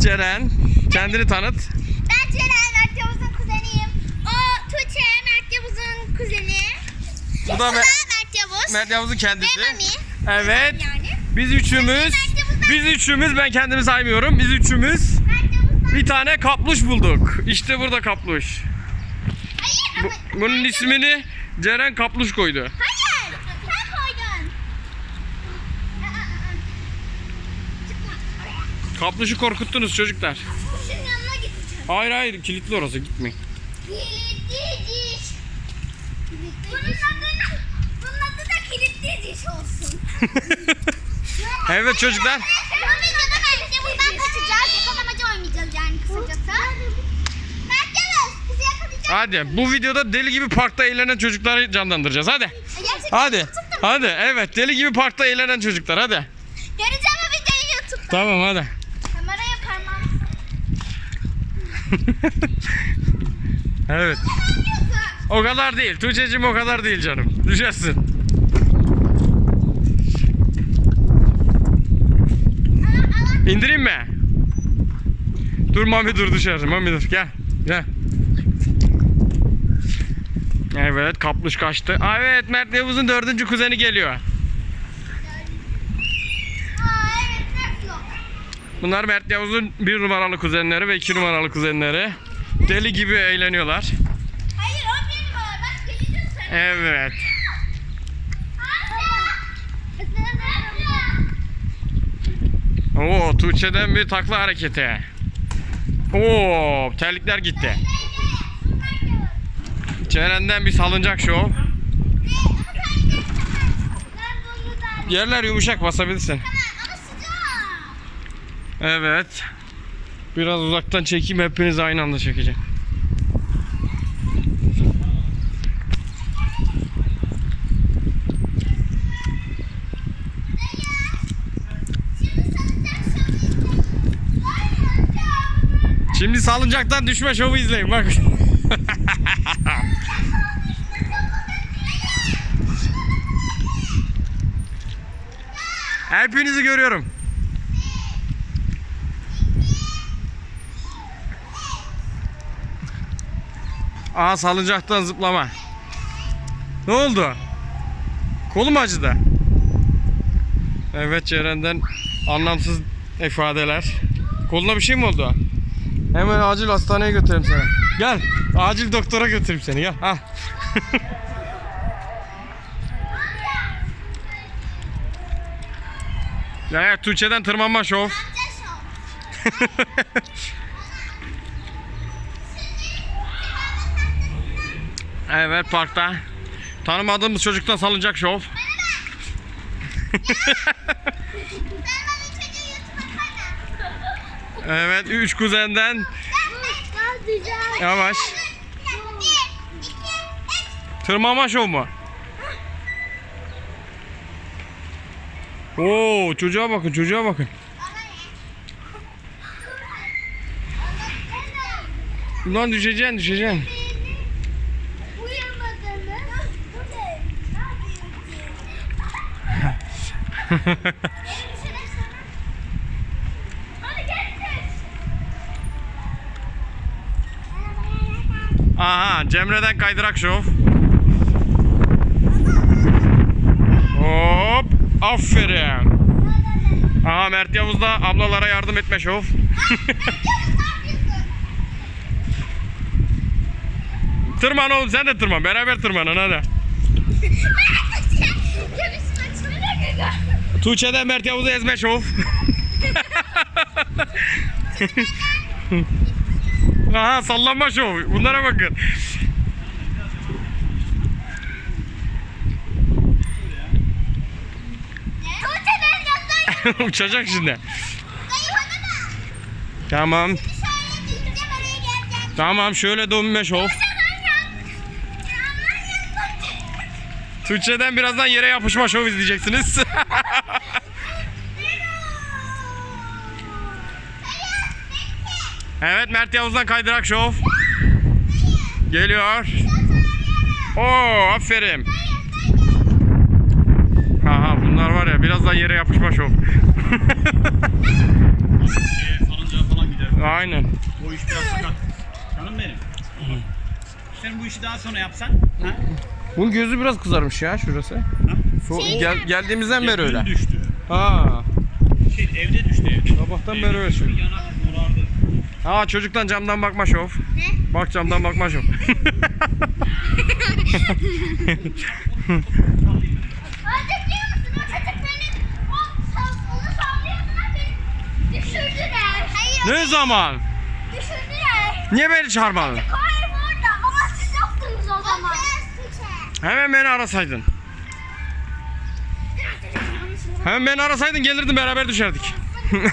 Ceren. Kendini tanıt. Ben Ceren, Mert Yavuz'un kuzeniyim. O Tuğçe, Mert Yavuz'un kuzeni. Bu da Mert Yavuz. Mert Yavuz'un kendisi. Ve Mami. Evet. Yani. Biz üçümüz. Biz üçümüz ben kendimi saymıyorum. Biz üçümüz bir tane kapluş bulduk. İşte burada kapluş. Hayır ama... Bu- bunun ismini Ceren kapluş koydu. Hayır. Sen koydun. Aa, aa, aa. Çıkma. Kapluşu korkuttunuz çocuklar. Kuşun yanına gideceğim. Hayır hayır kilitli orası gitmeyin. Kilitli diş. Bunun adı, bunun adı da kilitli diş olsun. evet çocuklar. Bu videoda bence buradan kaçacağız. Yakalamacı oynayacağız yani kısacası. Mert Yavuz bizi yakalayacak. Hadi bu videoda deli gibi parkta eğlenen çocukları canlandıracağız hadi. Gerçekten Hadi. Hadi evet deli gibi parkta eğlenen çocuklar hadi. Göreceğim o videoyu YouTube'da. Tamam hadi. Evet. O kadar değil. Tuğçe'cim o kadar değil canım. Düşersin. İndireyim mi? Dur Mami dur düşersin. Mami dur gel. Gel. Evet kapluş kaçtı. Aa, evet Mert Yavuz'un dördüncü kuzeni geliyor. Aa evet ne yok. Bunlar Mert Yavuz'un bir numaralı kuzenleri ve iki numaralı kuzenleri. Deli gibi eğleniyorlar. Hayır o benim o. Bak geleceğiz sen. Evet. Oo Tuğçe'den bir takla hareketi. Oo terlikler gitti. Ceren'den bir salıncak şov. Yerler yumuşak basabilirsin. Evet. Biraz uzaktan çekeyim hepinizi aynı anda çekeceğim. Şimdi salıncaktan düşme şovu izleyin bak. Hepinizi görüyorum. Aa salıncaktan zıplama. Ne oldu? Kolum acıdı. Evet Ceren'den anlamsız ifadeler. Koluna bir şey mi oldu? Hemen acil hastaneye götüreyim seni. Gel. Acil doktora götüreyim seni gel. Al. evet Tuğçe'den tırmanma şov. evet parkta. Tanımadığımız çocuktan salınacak şov. Evet üç kuzenden yavaş. Tırmanma şov mu? Oo çocuğa bakın çocuğa bakın. Ulan düşeceksin düşeceksin. Aha Cemre'den kaydırak şov. Hop aferin. Aha Mert Yavuz da ablalara yardım etme şov. Tırman oğlum sen de tırman. Beraber tırmanın hadi. Tuğçe'den Mert Yavuz'u ezme şov. Aha sallanma şov. Bunlara bakın. Uçacak şimdi. Tamam. Tamam şöyle dönme şov. Tuğçe'den birazdan yere yapışma şov izleyeceksiniz. evet Mert Yavuz'dan kaydırak şov. Geliyor. Oo aferin. Aha bunlar var ya birazdan yere yapışma şov. Aynen. O iş biraz sakat. Canım benim. Sen bu işi daha sonra yapsan. Ha? Bunun gözü biraz kızarmış ya şurası. So- gel- geldiğimizden beri öyle. düştü. Ha. Şey evde düştü evde. Sabahtan beri öyle şey. Bir yanak morardı. Ha çocuktan camdan bakma şov. Ne? Bak camdan bakma şov. Artık biliyor musun o çocuk beni o sal- onu sallıyordular beni düşürdüler. Hayır ne zaman? düşürdüler. Niye beni çağırmadın? Hayır burada ama siz yoktunuz o zaman. Hemen beni arasaydın. Hemen beni arasaydın gelirdim beraber düşerdik.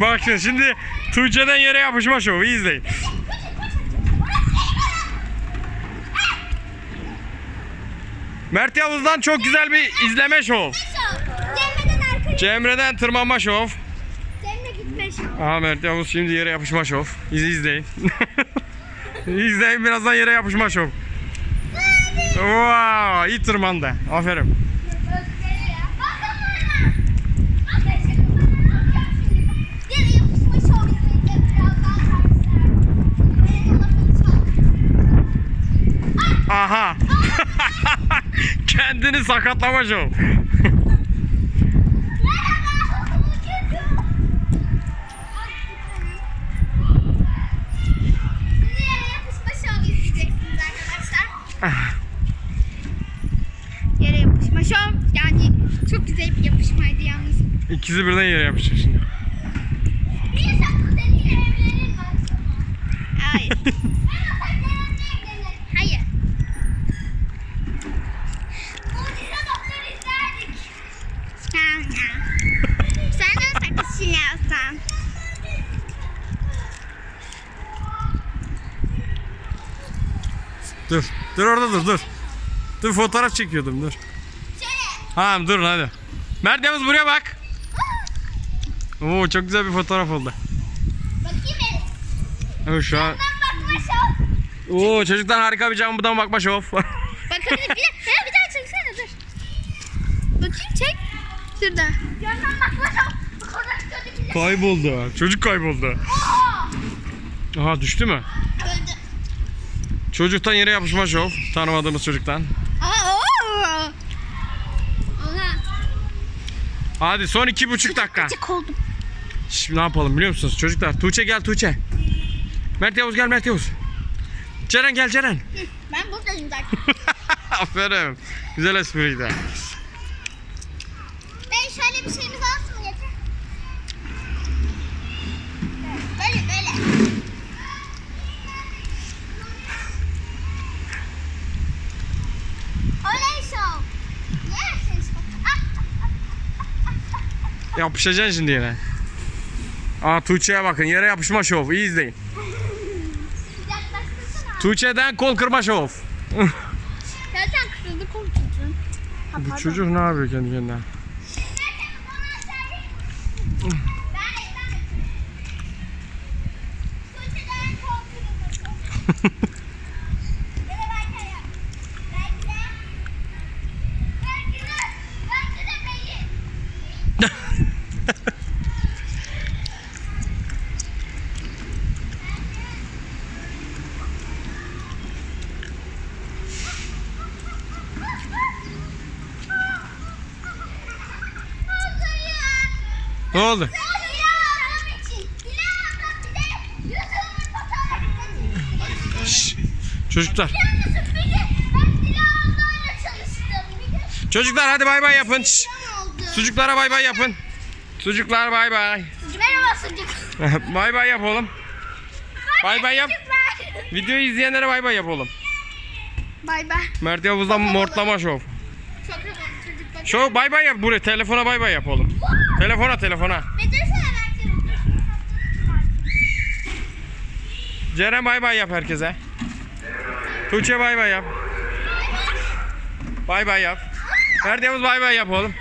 Bak şimdi, şimdi Tuğçe'den yere yapışma şovu izleyin. Mert Yavuz'dan çok güzel bir izleme şov. Cemre'den tırmanma şov. Aha Mert Yavuz şimdi yere yapışma şov. İz, izleyin. izleyin birazdan yere yapışma şov. Wow, iyi tırmandı. Aferin. Bakın bana. Bakın şimdi bana ne yapacağım şimdi? Geri yapışma şov izleyeceğiz birazdan kardeşler. Benim lafımı çal. Aha. Kendini sakatlama şov. Merhaba. Şimdi yere yapışma şov izleyeceksiniz arkadaşlar. Yere yapışma şov. Yani çok güzel bir yapışmaydı yalnız. İkisi birden yere yapışacak şimdi. Niye sen kuzeniyle evlenir mi? Hayır. Hayır. Mucize doktor izlerdik. Sen de sakız çiğnersen. Dur. Dur orada dur dur. Dur fotoğraf çekiyordum dur. Tamam dur hadi. Mert Yavuz buraya bak. Oo çok güzel bir fotoğraf oldu. Bakayım. Evet şu an. Bakma şov. Oo çocuktan harika bir camdan bakma şov. Bakın bir ya bir daha çeksene dur. Bakayım çek. Şurada. Yandan bakma şov. Bu kadar kötü bir kayboldu. Çocuk kayboldu. Aa! Aha düştü mü? Öldü. Çocuktan yere yapışma şov. Tanımadığımız çocuktan. Hadi son iki buçuk dakika. Çek oldum. Şimdi ne yapalım biliyor musunuz çocuklar? Tuğçe gel Tuğçe. Mert Yavuz gel Mert Yavuz. Ceren gel Ceren. Ben buradayım zaten. Aferin. Güzel espriydi. Ben şöyle bir şeyimiz olsun mu getir? Böyle böyle. Oley show. Yersiniz. Ah, Yapışacaksın şimdi yine. Aa Tuğçe'ye bakın yere yapışma şov. İyi izleyin. Tuğçe'den kol kırma şov. Zaten kırıldı komşucuğum. Ha, Bu pardon. çocuk ne yapıyor kendi kendine? Ne oldu? Şşş, çocuklar. Çocuklar hadi bay bay yapın. Şşş, Sucuklara bay bay yapın. Sucuklar bay bay. Merhaba sucuk. bay bay yap oğlum. Bay bay yap. Videoyu izleyenlere bay bay yap oğlum. Bay bay. Mert Yavuz'dan mortlama şov. Şov bay bay yap buraya. Telefona bay bay yap oğlum. Telefona telefona. Ceren bay bay yap herkese. Tuğçe bay bay yap. Bay bay yap. Mert Yavuz bay bay yap oğlum.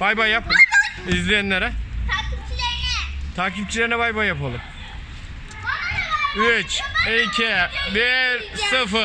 Bay bay yap. İzleyenlere. Takipçilerine. Takipçilerine bay bay yap oğlum. Bana ne var? 3, 2, 1, 0.